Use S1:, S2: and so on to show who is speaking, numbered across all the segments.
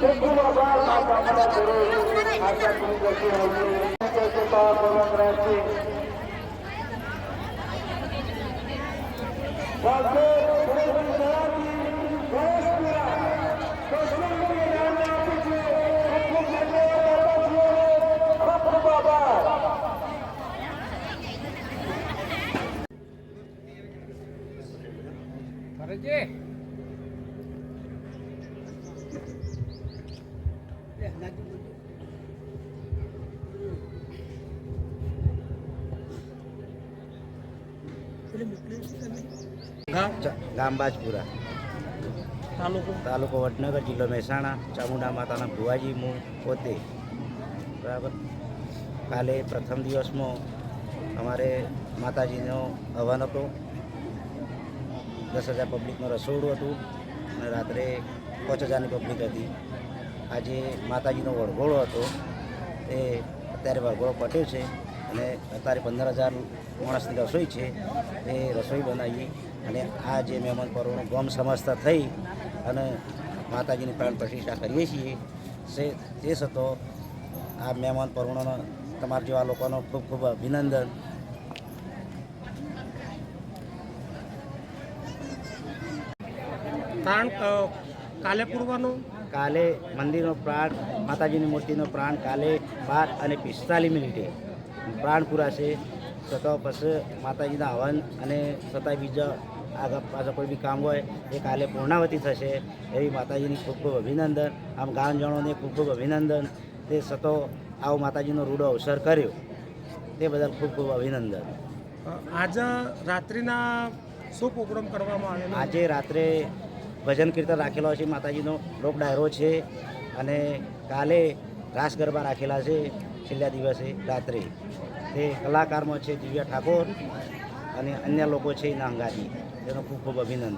S1: ચ- ગામ બાજપુરા.
S2: તાલુકો?
S1: તાલુકો વડનગર જિલ્લો મહેસાણા ચામુંડા માતાના ભુવાજી હું પોતે. બરાબર? કાલે પ્રથમ દિવસમાં અમારે માતાજીનો હવન હતો. દસ હજાર પબ્લિકનું રસોડું હતું અને રાત્રે પાંચ હજારની પબ્લિક હતી. આજે માતાજીનો વળઘોળો હતો. એ અત્યારે વળઘોળો પટ્યો છે. અને અત્યારે પંદર હજાર માણસની રસોઈ છે એ રસોઈ બનાવી અને આ જે મહેમાન પર્વનો ગમ સમજતા થઈ અને માતાજીની પ્રાણ પ્રતિષ્ઠા કરીએ છીએ સે તે સતો આ મહેમાન પર્વનો તમારા જેવા લોકોનો ખૂબ ખૂબ અભિનંદન.
S2: પ્રાણ કાલે પૂરવાનું?
S1: કાલે મંદિરનો પ્રાણ માતાજીની મૂર્તિનો પ્રાણ કાલે બાર અને પિસ્તાલીસ મિનિટે. પ્રાણ પુરાશે છતાં પછી માતાજીના હવન અને છતાં બીજા આગળ પાછળ કોઈ બી કામ હોય એ કાલે પૂર્ણાવતી થશે એવી માતાજીની ખૂબ ખૂબ અભિનંદન. આમ ગામજનોને ખૂબ ખૂબ અભિનંદન. તે સતો આવો માતાજીનો રૂડો અવસર કર્યો. તે બદલ ખૂબ ખૂબ અભિનંદન.
S2: આજે રાત્રિના શું પ્રોગ્રામ કરવામાં આવે
S1: આજે રાત્રે ભજન કીર્તન રાખેલો છે માતાજીનો લોક ડાયરો છે અને કાલે રાસ ગરબા રાખેલા છે. છેલ્લા દિવસે રાત્રે તે કલાકારમાં છે દિવ્યા ઠાકોર અને અન્ય લોકો છે એના અંગાજી તેનો ખૂબ ખૂબ અભિનંદન.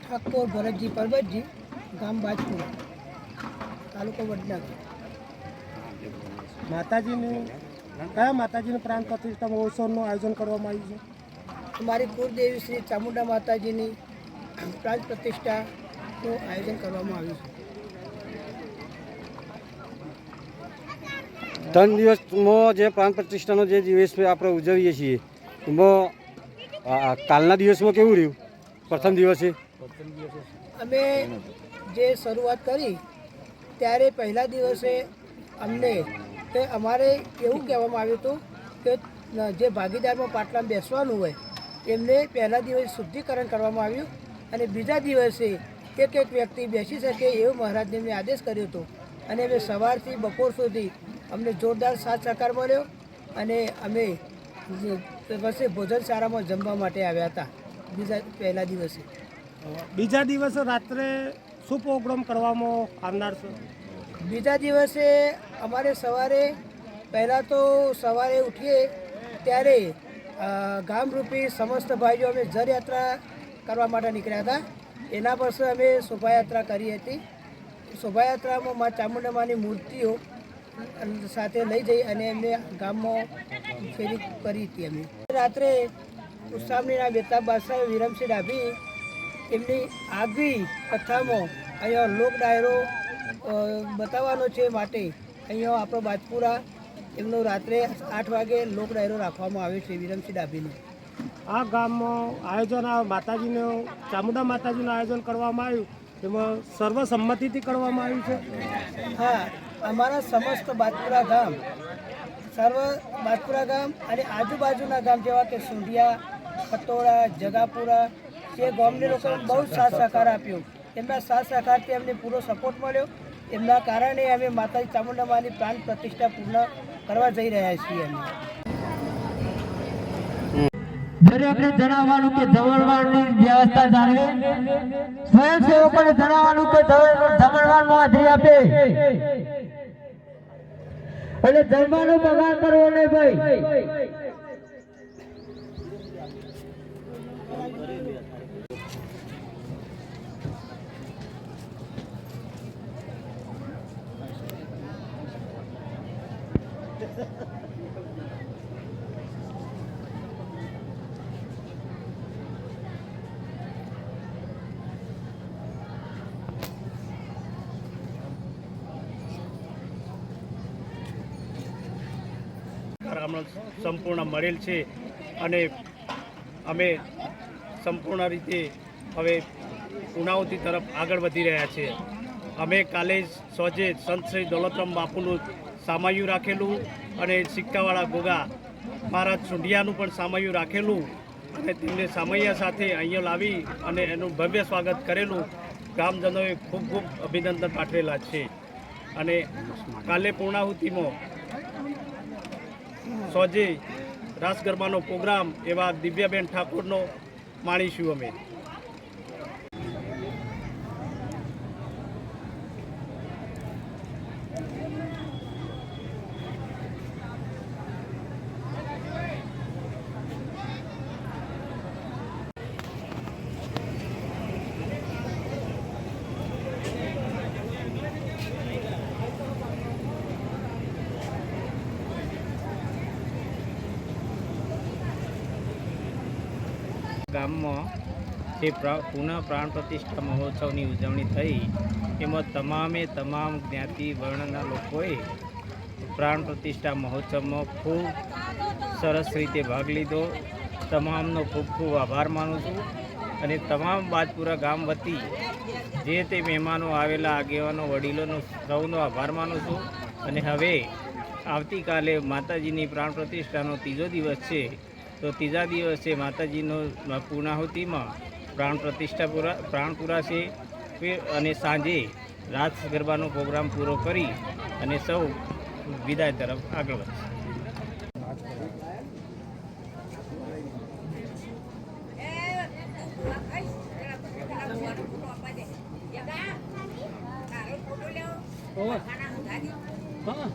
S3: ઠાકોર ભરતજી પરબતજી, ગામ બાજપુર, તાલુકો વડનગર.
S2: માતાજીનું, કયા માતાજીનું પ્રાણ પ્રતિષ્ઠા મહોત્સવનું આયોજન કરવામાં આવ્યું છે?
S3: અમારી કુળદેવી શ્રી ચામુંડા માતાજીની પ્રાણ પ્રતિષ્ઠાનું આયોજન કરવામાં આવ્યું છે.
S4: ત્રણ દિવસમાં જે પ્રાણ પ્રતિષ્ઠાનો જે દિવસ આપણે ઉજવીએ છીએ એમાં કાલના દિવસમાં કેવું રહ્યું? પ્રથમ દિવસે?
S3: અમે જે શરૂઆત કરી ત્યારે પહેલા દિવસે અમને કે અમારે એવું કહેવામાં આવ્યું હતું કે જે ભાગીદારમાં પાટલામાં બેસવાનું હોય એમને પહેલા દિવસે શુદ્ધિકરણ કરવામાં આવ્યું અને બીજા દિવસે એક એક વ્યક્તિ બેસી શકે એવું મહારાજને મેં આદેશ કર્યો હતો. અને અમે સવારથી બપોર સુધી અમને જોરદાર સાથ સહકાર મળ્યો અને અમે પછી ભોજનશાળામાં જમવા માટે આવ્યા હતા બીજા પહેલા દિવસે.
S2: બીજા દિવસે રાત્રે શું પ્રોગ્રામ કરવામાં આવનાર છે?
S3: બીજા દિવસે અમારે સવારે પહેલાં તો સવારે ઉઠીએ ત્યારે ગામરૂપી સમસ્ત ભાઈઓ અમે જરયાત્રા કરવા માટે નીકળ્યા હતા. એના પછી અમે શોભાયાત્રા કરી હતી. શોભાયાત્રામાં મા ચામુંડામાની મૂર્તિઓ સાથે લઈ જઈ અને એમને ગામમાં ફેરી કરી હતી અમે. રાત્રે ઉસામણીના બેતાબ બાદશાહ વિરમસિંહ ડાભી એમની આગવી કથામાં અહીંયા લોક ડાયરો બતાવવાનો છે માટે અહીંયા આપણો બાજપુરા એમનો રાત્રે આઠ વાગે લોક ડાયરો રાખવામાં આવ્યો છે વિરમસિંહ ડાભીનો.
S2: આ ગામમાં આયોજન આ માતાજીનું ચામુંડા માતાજીનું આયોજન કરવામાં આવ્યું. એમાં સર્વસંમતિથી કરવામાં આવ્યું છે.
S3: હા અમારા સમસ્ત બાજપુરા ગામ સર્વ બાજપુરા ગામ અને આજુબાજુના ગામ જેવા કે સુંઢિયા પટોળા જગાપુરા જે ગામને લોકોએ બહુ જ સાથ સહકાર આપ્યો. એમના સાથ સહકારથી અમને પૂરો સપોર્ટ મળ્યો. એમના કારણે અમે માતાજી ચામુંડામાની પ્રાણ પ્રતિષ્ઠા પૂર્ણ કરવા જઈ રહ્યા છીએ
S5: દરેકને જણાવવાનું કે જમણવારની વ્યવસ્થા જાળવે. સ્વયંસેવકોને જણાવવાનું કે જમણવારમાં હાજરી આપે. અને જમવાનો બગાડ કરવો નહીં ભાઈ.
S6: સંપૂર્ણ મળેલ છે અને અમે સંપૂર્ણ રીતે હવે પૂર્ણાવતી તરફ આગળ વધી રહ્યા છીએ. અમે કાલે સોજે સંત શ્રી દોલતરામ બાપુનું સામાયું રાખેલું અને સિક્કાવાળા ગોગા મહારાજ સુંઢિયાનું પણ સામાયું રાખેલું અને તેમને સામૈયા સાથે અહીંયા લાવી અને એનું ભવ્ય સ્વાગત કરેલું. ગ્રામજનોએ ખૂબ ખૂબ અભિનંદન પાઠવેલા છે. અને કાલે પૂર્ણાહુતિમાં સોજે રાસ ગરબાનો પ્રોગ્રામ એવા દિવ્યાબેન ઠાકોરનો માણીશું અમે.
S7: ગામમાં જે પુનઃ પ્રાણ પ્રતિષ્ઠા મહોત્સવની ઉજવણી થઈ, એમાં તમામે તમામ જ્ઞાતિ વર્ણના લોકોએ પ્રાણ પ્રતિષ્ઠા મહોત્સવમાં ખૂબ સરસ રીતે ભાગ લીધો. તમામનો ખૂબ ખૂબ આભાર માનું છું અને તમામ બાજપુરા ગામ વતી જે તે મહેમાનો આવેલા આગેવાનો, વડીલોનો સૌનો આભાર માનું છું. અને હવે આવતીકાલે માતાજીની પ્રાણ પ્રતિષ્ઠાનો ત્રીજો દિવસ છે. તો ત્રીજા દિવસે માતાજીનો પૂર્ણાહુતિમાં પ્રાણ પ્રતિષ્ઠા પૂરા પ્રાણ પૂરાશે અને સાંજે રાત ગરબાનો પ્રોગ્રામ પૂરો કરી અને સૌ વિદાય તરફ આગળ વધશે
S8: હા